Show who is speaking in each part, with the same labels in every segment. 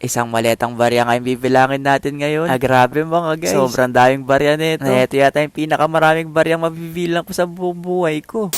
Speaker 1: Isang maletang barya nga yung bibilangin natin ngayon. Ah, grabe mga guys. Sobrang daming barya nito. Na ito yata yung pinakamaraming baryang mabibilang ko sa buong buhay ko.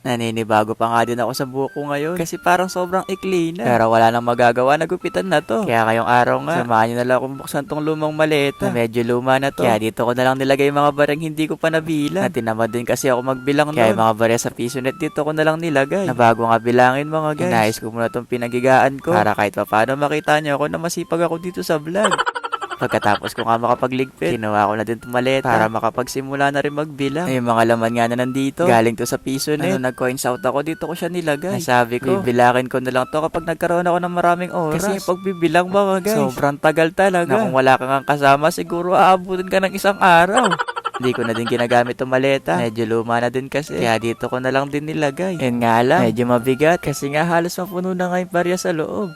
Speaker 1: Naninibago pa nga din ako sa buhok ko ngayon kasi parang sobrang ikli na. Pero wala nang magagawa, nagupitan na to. Kaya ngayong araw nga, samahan nyo na lang akong buksan tong lumang maleta. Na medyo luma na to. Kaya dito ko na lang nilagay yung mga baryang hindi ko pa nabilang. Na tinamad din kasi ako magbilang Kaya yung mga barya sa piso net dito ko na lang nilagay. Na bago nga bilangin mga guys. Inayos ko muna tong pinagigaan ko. Para kahit pa paano makita nyo ako na masipag ako dito sa vlog. Pagkatapos ko nga makapagligpit, ginawa ko na din tumaleta para makapagsimula na rin magbilang. Ay, yung mga laman nga na nandito, galing to sa piso net. Ano, nag-coins out ako, dito ko siya nilagay. Nasabi ko, bibilangin ko na lang to kapag nagkaroon ako ng maraming oras. Kasi yung pagbibilang mga guys, sobrang tagal talaga. Na kung wala kang kasama, siguro aabutin ka ng isang araw. Hindi ko na din ginagamit itong maleta. Medyo luma na din kasi. Kaya dito ko na lang din nilagay. Yan nga lang, medyo mabigat kasi nga halos mapuno na nga yung barya sa loob.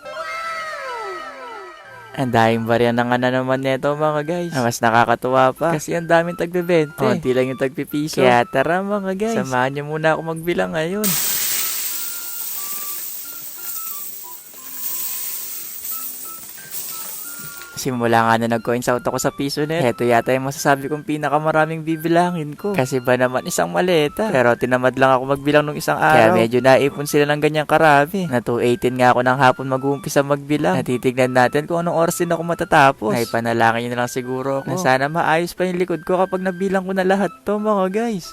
Speaker 1: Ang daming barya na nga na naman neto mga guys. Ang mas nakakatuwa pa. Kasi ang daming tagbebente. Konti lang yung tagpipiso. Kaya tara mga guys. Samahan niyo muna ako magbilang ngayon. Simula nga na nag-coins out ako sa piso net. Heto yata yung masasabi kong pinakamaraming bibilangin ko. Kasi ba naman isang maleta. Pero tinamad lang ako magbilang nung isang araw. Kaya medyo naipon sila ng ganyang karami. Na 2.18 nga ako ng hapon mag-uumpisa magbilang. Natitignan natin kung anong oras din ako matatapos. Ay panalangin na lang siguro ako. Na sana maayos pa yung likod ko kapag nabilang ko na lahat to mga guys.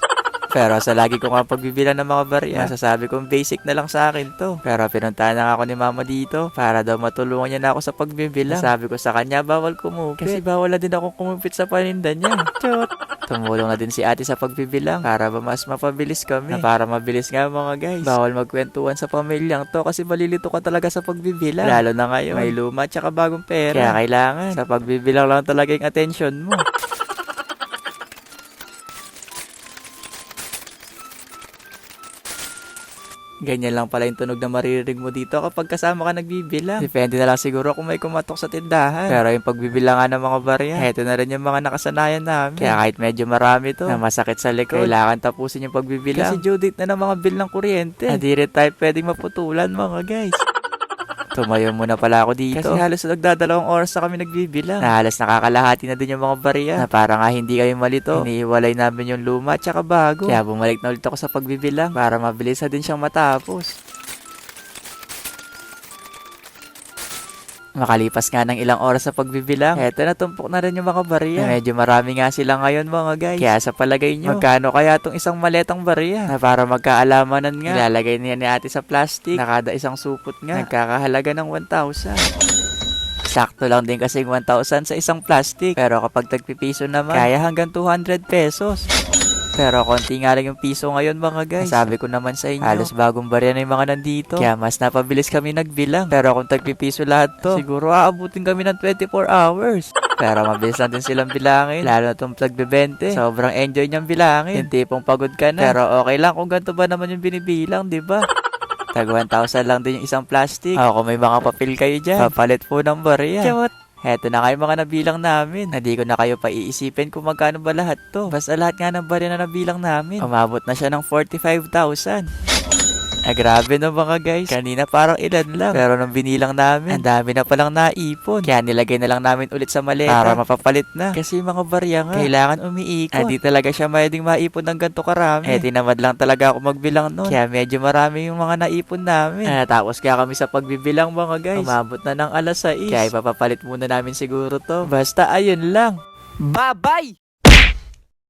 Speaker 1: Pero sa lagi ko nga pagbibilang ng mga barya, masasabi kong basic na lang sa akin to. Pero pinuntahan na ako ni mama dito para daw matulungan niya na ako sa pagbibilang. Sabi ko sa kanya, bawal kumupit. Kasi bawal na din ako kumupit sa paninda niya. Chot! Tumulong na din si ate sa pagbibilang para ba mas mapabilis kami. Na para mabilis nga mga guys. Bawal magkwentuhan sa pamilyang to kasi malilito ka talaga sa pagbibilang. Lalo na ngayon, may luma at bagong pera. Kaya kailangan, sa pagbibilang lang talaga yung attention mo. Ganyan lang pala yung tunog na maririnig mo dito kapag kasama ka nagbibilang. Depende na lang siguro kung may kumatok sa tindahan. Pero yung pagbibilangan ng mga barya, eto na rin yung mga nakasanayan namin. Kaya kahit medyo marami to, na masakit sa likod, kailangan tapusin yung pagbibilang. Kasi due date na ng mga bill ng kuryente. Hindi rin tayo pwedeng maputulan mga guys. Tumayo muna pala ako dito. Kasi halos nagdadalawang oras na kami nagbibilang. Na halos nakakalahati na din yung mga barya. Na para nga hindi kami malito. Iniiwalay namin yung luma at saka bago. Kaya bumalik na ulit ako sa pagbibilang para mabilis na din siyang matapos. Makalipas nga ng ilang oras sa pagbibilang, eto na tumpok na rin yung mga barya. Na medyo marami nga sila ngayon mga guys. Kaya sa palagay nyo, magkano kaya tong isang maletang barya? Na para magkaalamanan nga, ilalagay niya ni ate sa plastic, na kada isang supot nga, nagkakahalaga ng 1,000. Sakto lang din kasi 1,000 sa isang plastic. Pero kapag tagpipiso naman, kaya hanggang 200 pesos. Pero konti nga lang yung piso ngayon mga guys. Sabi ko naman sa inyo, halos bagong barya na yung mga nandito. Kaya mas napabilis kami nagbilang. Pero kung tagpipiso lahat to, siguro aabutin kami ng 24 hours. Pero mabilis din silang bilangin. Lalo na itong tagbebente. Sobrang enjoy niyang bilangin. Yung tipong pagod ka na. Pero okay lang kung ganito ba naman yung binibilang, di ba? Tag 1,000 lang din yung isang plastic. O kung may mga papel kayo dyan, papalit po ng barya. Chawat! Heto na kayo mga nabilang namin. Hindi ko na kayo paiisipin kung magkano ba lahat to. Basta lahat nga ng barya na nabilang namin. Umabot na siya ng 45,000. Ah, grabe no mga guys. Kanina parang ilan lang. Pero nung binilang namin, ang dami na palang naipon. Kaya nilagay na lang namin ulit sa maleta para mapapalit na. Kasi mga barya nga, kailangan umiikot. Ah, di talaga siya pwedeng maipon ng ganito karami. Eh, tinamad lang talaga ako magbilang nun. Kaya medyo marami yung mga naipon namin. Ah, tapos kaya kami sa pagbibilang mga guys. Umabot na ng alas 6. Kaya ipapapalit muna namin siguro to. Basta ayun lang.
Speaker 2: Bye-bye!